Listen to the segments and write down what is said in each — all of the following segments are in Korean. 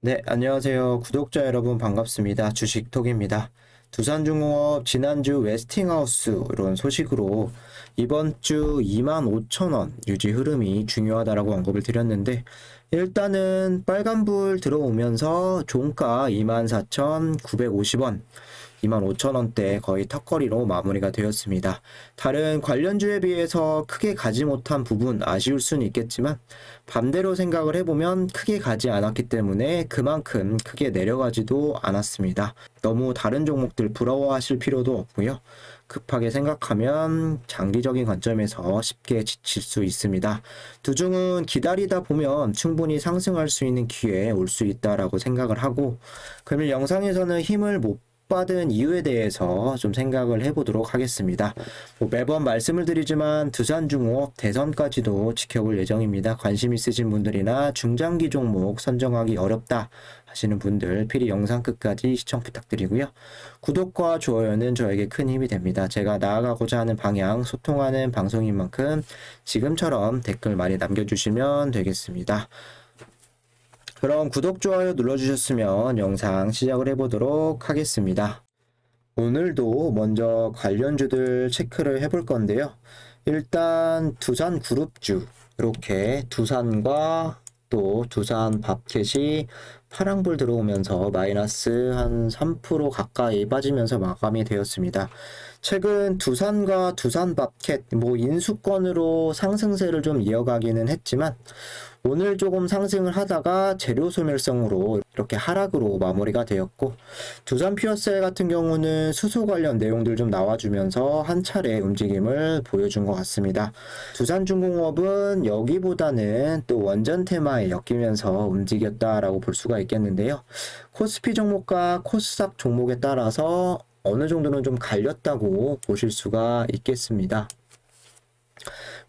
네, 안녕하세요. 구독자 여러분 반갑습니다. 주식톡입니다. 두산중공업 지난주 웨스팅하우스 이런 소식으로 이번 주 25,000원 유지 흐름이 중요하다라고 언급을 드렸는데 일단은 빨간불 들어오면서 종가 24,950원 25,000원대 거의 턱걸이로 마무리가 되었습니다. 다른 관련주에 비해서 크게 가지 못한 부분 아쉬울 수는 있겠지만 반대로 생각을 해보면 크게 가지 않았기 때문에 그만큼 크게 내려가지도 않았습니다. 너무 다른 종목들 부러워하실 필요도 없고요. 급하게 생각하면 장기적인 관점에서 쉽게 지칠 수 있습니다. 두중은 기다리다 보면 충분히 상승할 수 있는 기회에 올 수 있다라고 생각을 하고 금일 영상에서는 힘을 못 받은 이유에 대해서 좀 생각을 해보도록 하겠습니다. 뭐 매번 말씀을 드리지만 두산중공업 대선까지도 지켜볼 예정입니다. 관심 있으신 분들이나 중장기 종목 선정하기 어렵다 하시는 분들 필히 영상 끝까지 시청 부탁드리고요. 구독과 좋아요는 저에게 큰 힘이 됩니다. 제가 나아가고자 하는 방향 소통하는 방송인 만큼 지금처럼 댓글 많이 남겨주시면 되겠습니다. 그럼 구독, 좋아요 눌러주셨으면 영상 시작을 해보도록 하겠습니다. 오늘도 먼저 관련주들 체크를 해볼 건데요. 일단 두산 그룹주 이렇게 두산과 또 두산 밥켓이 파랑불 들어오면서 마이너스 한 3% 가까이 빠지면서 마감이 되었습니다. 최근 두산과 두산 밥켓 뭐 인수권으로 상승세를 좀 이어가기는 했지만 오늘 조금 상승을 하다가 재료 소멸성으로 이렇게 하락으로 마무리가 되었고 두산 피어셀 같은 경우는 수소 관련 내용들 좀 나와주면서 한 차례 움직임을 보여준 것 같습니다. 두산 중공업은 여기보다는 또 원전 테마에 엮이면서 움직였다라고 볼 수가 있겠는데요. 코스피 종목과 코스닥 종목에 따라서 어느 정도는 좀 갈렸다고 보실 수가 있겠습니다.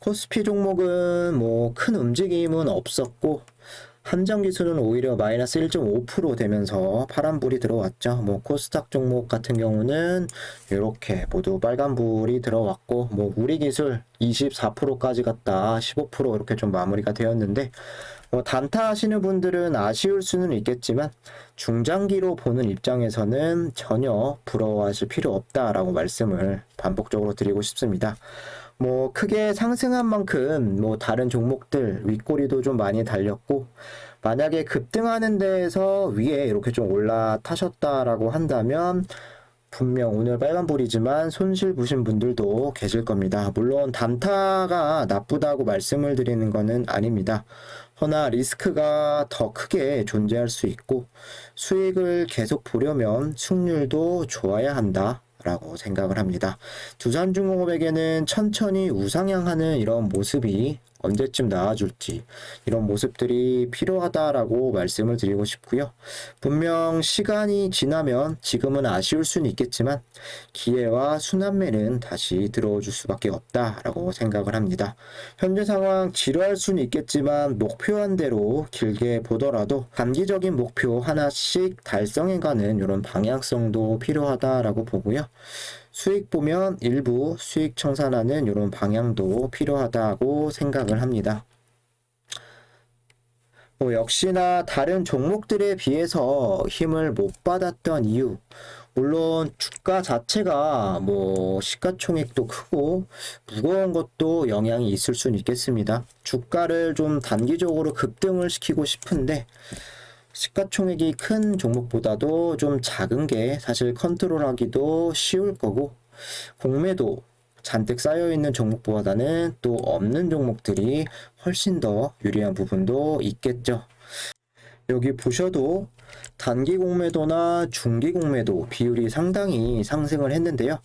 코스피 종목은 뭐 큰 움직임은 없었고 함정 지수는 오히려 마이너스 1.5% 되면서 파란불이 들어왔죠. 뭐 코스닥 종목 같은 경우는 이렇게 모두 빨간불이 들어왔고 뭐 우리 기술 24%까지 갔다 15% 이렇게 좀 마무리가 되었는데 뭐 단타 하시는 분들은 아쉬울 수는 있겠지만 중장기로 보는 입장에서는 전혀 부러워하실 필요 없다라고 말씀을 반복적으로 드리고 싶습니다. 뭐 크게 상승한 만큼 뭐 다른 종목들 윗꼬리도 좀 많이 달렸고 만약에 급등하는 데에서 위에 이렇게 좀 올라타셨다라고 한다면 분명 오늘 빨간불이지만 손실 보신 분들도 계실 겁니다. 물론 단타가 나쁘다고 말씀을 드리는 것은 아닙니다. 허나 리스크가 더 크게 존재할 수 있고 수익을 계속 보려면 승률도 좋아야 한다. 라고 생각을 합니다. 두산중공업에게는 천천히 우상향하는 이런 모습이 언제쯤 나와줄지 이런 모습들이 필요하다라고 말씀을 드리고 싶고요. 분명 시간이 지나면 지금은 아쉬울 수는 있겠지만 기회와 순환매는 다시 들어줄 수밖에 없다라고 생각을 합니다. 현재 상황 지루할 수는 있겠지만 목표한 대로 길게 보더라도 단기적인 목표 하나씩 달성해가는 이런 방향성도 필요하다라고 보고요. 수익 보면 일부 수익 청산하는 이런 방향도 필요하다고 생각을 합니다. 뭐 역시나 다른 종목들에 비해서 힘을 못 받았던 이유, 물론 주가 자체가 뭐 시가총액도 크고 무거운 것도 영향이 있을 수는 있겠습니다. 주가를 좀 단기적으로 급등을 시키고 싶은데 시가총액이 큰 종목보다도 좀 작은 게 사실 컨트롤하기도 쉬울 거고 공매도 잔뜩 쌓여 있는 종목보다는 또 없는 종목들이 훨씬 더 유리한 부분도 있겠죠. 여기 보셔도 단기 공매도나 중기 공매도 비율이 상당히 상승을 했는데요.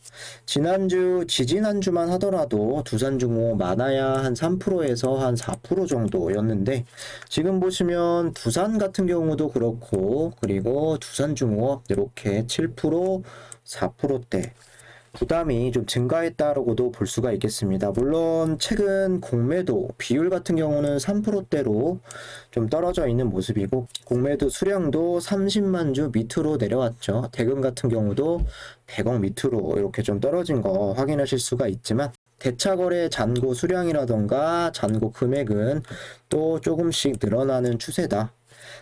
지난주, 지지난주만 하더라도 두산중공업 많아야 한 3%에서 한 4% 정도였는데 지금 보시면 두산 같은 경우도 그렇고 그리고 두산중공업 이렇게 7% 4%대 부담이 좀 증가했다라고도 볼 수가 있겠습니다. 물론 최근 공매도 비율 같은 경우는 3%대로 좀 떨어져 있는 모습이고 공매도 수량도 30만 주 밑으로 내려왔죠. 대금 같은 경우도 100억 밑으로 이렇게 좀 떨어진 거 확인하실 수가 있지만 대차거래 잔고 수량이라던가 잔고 금액은 또 조금씩 늘어나는 추세다.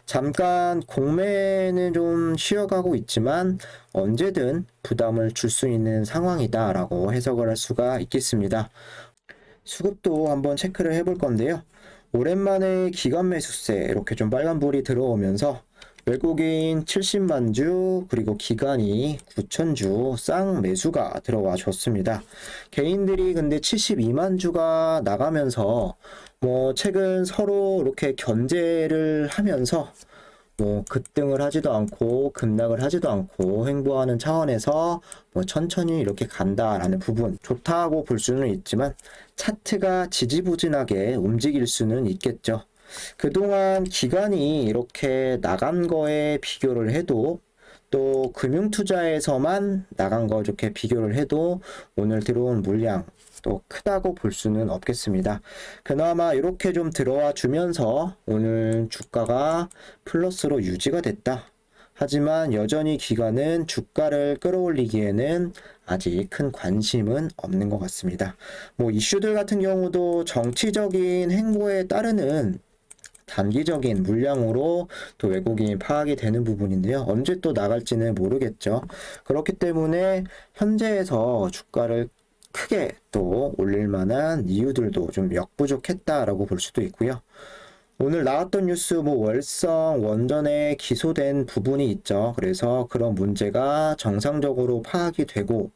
잠깐 공매는 좀 쉬어가고 있지만 언제든 부담을 줄 수 있는 상황이다라고 해석을 할 수가 있겠습니다. 수급도 한번 체크를 해볼 건데요. 오랜만에 기관 매수세 이렇게 좀 빨간불이 들어오면서 외국인 70만 주 그리고 기관이 9천 주 쌍 매수가 들어와 줬습니다. 개인들이 근데 72만 주가 나가면서 뭐 최근 서로 이렇게 견제를 하면서 뭐 급등을 하지도 않고 급락을 하지도 않고 횡보하는 차원에서 뭐 천천히 이렇게 간다라는 부분 좋다고 볼 수는 있지만 차트가 지지부진하게 움직일 수는 있겠죠. 그동안 기간이 이렇게 나간 거에 비교를 해도 또 금융 투자에서만 나간 거 이렇게 비교를 해도 오늘 들어온 물량 또 크다고 볼 수는 없겠습니다. 그나마 이렇게 좀 들어와 주면서 오늘 주가가 플러스로 유지가 됐다. 하지만 여전히 기관은 주가를 끌어올리기에는 아직 큰 관심은 없는 것 같습니다. 뭐 이슈들 같은 경우도 정치적인 행보에 따르는 단기적인 물량으로 또 외국인이 파악이 되는 부분인데요. 언제 또 나갈지는 모르겠죠. 그렇기 때문에 현재에서 주가를 크게 또 올릴 만한 이유들도 좀 역부족했다라고 볼 수도 있고요. 오늘 나왔던 뉴스 뭐 월성 원전에 기소된 부분이 있죠. 그래서 그런 문제가 정상적으로 파악이 되고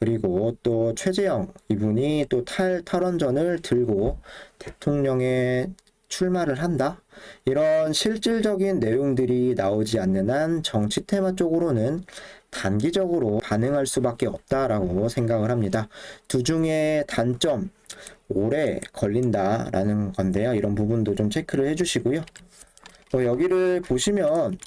그리고 또 최재형 이분이 또 탈 탈원전을 들고 대통령의 출마를 한다. 이런 실질적인 내용들이 나오지 않는 한 정치 테마 쪽으로는 단기적으로 반응할 수밖에 없다라고 생각을 합니다. 두 중에 단점, 오래 걸린다라는 건데요. 이런 부분도 좀 체크를 해주시고요. 어, 여기를 보시면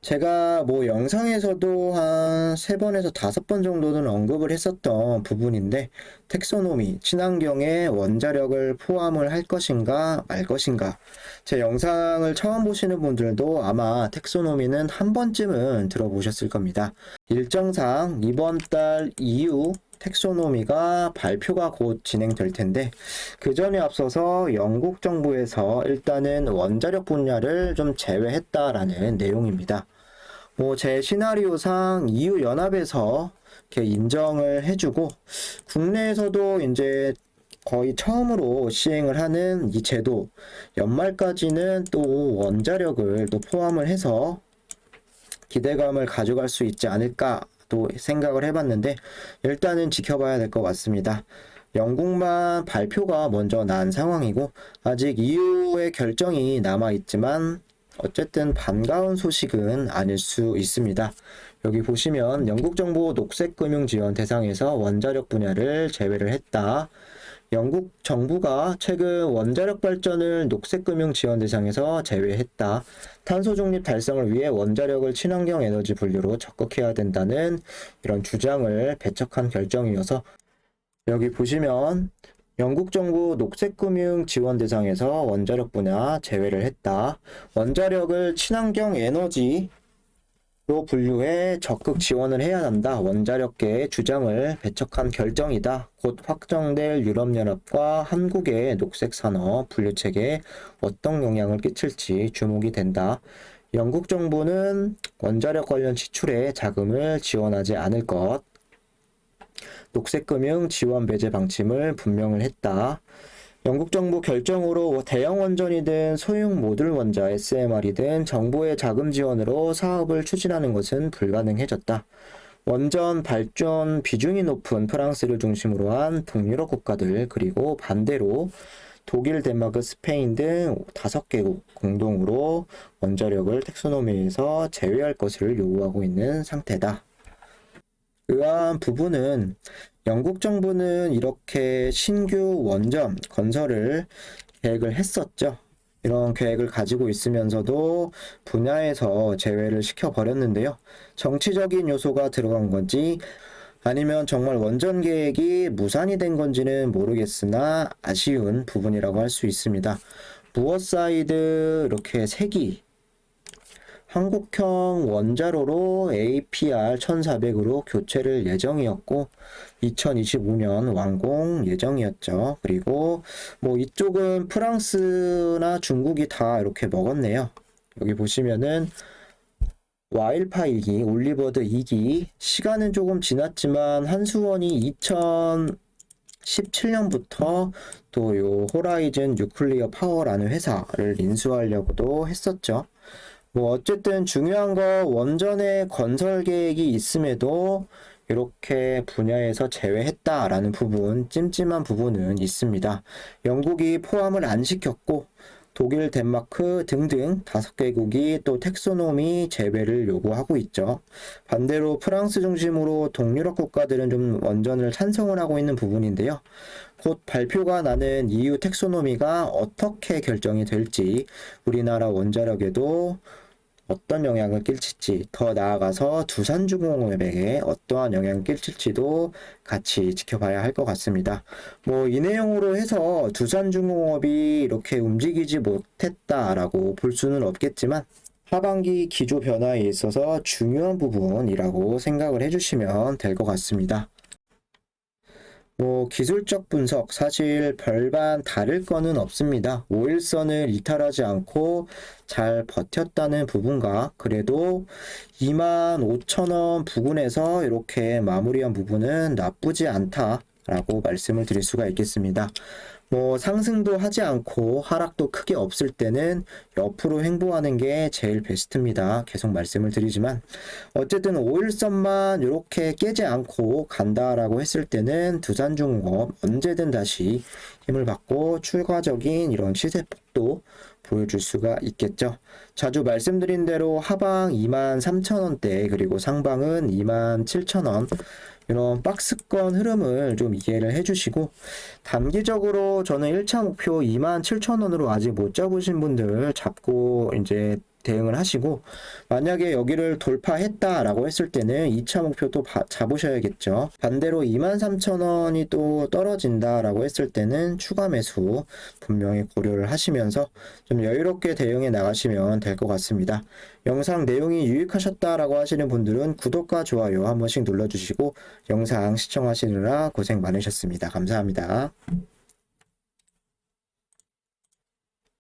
제가 뭐 영상에서도 한 세 번에서 다섯 번 정도는 언급을 했었던 부분인데 텍소노미, 친환경에 원자력을 포함을 할 것인가 말 것인가 제 영상을 처음 보시는 분들도 아마 텍소노미는 한 번쯤은 들어보셨을 겁니다. 일정상 이번 달 이후 텍소노미가 발표가 곧 진행될 텐데 그 전에 앞서서 영국 정부에서 일단은 원자력 분야를 좀 제외했다라는 내용입니다. 뭐 제 시나리오상 EU 연합에서 이렇게 인정을 해주고 국내에서도 이제 거의 처음으로 시행을 하는 이 제도 연말까지는 또 원자력을 또 포함을 해서 기대감을 가져갈 수 있지 않을까 또 생각을 해봤는데 일단은 지켜봐야 될 것 같습니다. 영국만 발표가 먼저 난 상황이고 아직 EU의 결정이 남아 있지만 어쨌든 반가운 소식은 아닐 수 있습니다. 여기 보시면 영국 정부 녹색 금융 지원 대상에서 원자력 분야를 제외를 했다. 영국 정부가 최근 원자력 발전을 녹색 금융 지원 대상에서 제외했다. 탄소 중립 달성을 위해 원자력을 친환경 에너지 분류로 적극해야 된다는 이런 주장을 배척한 결정이어서 여기 보시면 영국 정부 녹색금융 지원 대상에서 원자력 분야 제외를 했다. 원자력을 친환경 에너지로 분류해 적극 지원을 해야 한다. 원자력계의 주장을 배척한 결정이다. 곧 확정될 유럽연합과 한국의 녹색 산업 분류 체계에 어떤 영향을 끼칠지 주목이 된다. 영국 정부는 원자력 관련 지출에 자금을 지원하지 않을 것. 녹색금융 지원 배제 방침을 분명을 했다. 영국 정부 결정으로 대형 원전이든 소형 모듈 원자 SMR이든 정부의 자금 지원으로 사업을 추진하는 것은 불가능해졌다. 원전 발전 비중이 높은 프랑스를 중심으로 한 북유럽 국가들 그리고 반대로 독일, 덴마크, 스페인 등 다섯 개국 공동으로 원자력을 텍소노미에서 제외할 것을 요구하고 있는 상태다. 그러한 부분은 영국 정부는 이렇게 신규 원전 건설을 계획을 했었죠. 이런 계획을 가지고 있으면서도 분야에서 제외를 시켜버렸는데요. 정치적인 요소가 들어간 건지 아니면 정말 원전 계획이 무산이 된 건지는 모르겠으나 아쉬운 부분이라고 할 수 있습니다. 무엇 사이드 이렇게 색이 한국형 원자로로 APR 1400으로 교체를 예정이었고 2025년 완공 예정이었죠. 그리고 뭐 이쪽은 프랑스나 중국이 다 이렇게 먹었네요. 여기 보시면은 와일파 2기, 올리버드 2기 시간은 조금 지났지만 한수원이 2017년부터 또 요 호라이즌 뉴클리어 파워라는 회사를 인수하려고도 했었죠. 뭐 어쨌든 중요한 거 원전의 건설 계획이 있음에도 이렇게 분야에서 제외했다라는 부분, 찜찜한 부분은 있습니다. 영국이 포함을 안 시켰고 독일, 덴마크 등등 다섯 개국이 또 텍소노미 제외를 요구하고 있죠. 반대로 프랑스 중심으로 동유럽 국가들은 좀 원전을 찬성을 하고 있는 부분인데요. 곧 발표가 나는 EU 텍소노미가 어떻게 결정이 될지 우리나라 원자력에도 어떤 영향을 끼칠지 더 나아가서 두산중공업에게 어떠한 영향을 끼칠지도 같이 지켜봐야 할 것 같습니다. 뭐 이 내용으로 해서 두산중공업이 이렇게 움직이지 못했다라고 볼 수는 없겠지만 하반기 기조 변화에 있어서 중요한 부분이라고 생각을 해주시면 될 것 같습니다. 뭐 기술적 분석 사실 별반 다를 거는 없습니다. 5일선을 이탈하지 않고 잘 버텼다는 부분과 그래도 25,000원 부근에서 이렇게 마무리한 부분은 나쁘지 않다라고 말씀을 드릴 수가 있겠습니다. 뭐 상승도 하지 않고 하락도 크게 없을 때는 옆으로 횡보하는 게 제일 베스트입니다. 계속 말씀을 드리지만 어쨌든 5일선만 이렇게 깨지 않고 간다라고 했을 때는 두산중공업 언제든 다시 힘을 받고 추가적인 이런 시세 폭도 보여줄 수가 있겠죠. 자주 말씀드린 대로 하방 23,000원대 그리고 상방은 27,000원 이런 박스권 흐름을 좀 이해를 해주시고 단기적으로 저는 1차 목표 27,000원으로 아직 못 잡으신 분들 잡고 이제 대응을 하시고 만약에 여기를 돌파했다라고 했을 때는 2차 목표 또 바- 잡으셔야겠죠. 반대로 23,000원이 또 떨어진다라고 했을 때는 추가 매수 분명히 고려를 하시면서 좀 여유롭게 대응해 나가시면 될 것 같습니다. 영상 내용이 유익하셨다라고 하시는 분들은 구독과 좋아요 한 번씩 눌러주시고 영상 시청하시느라 고생 많으셨습니다. 감사합니다.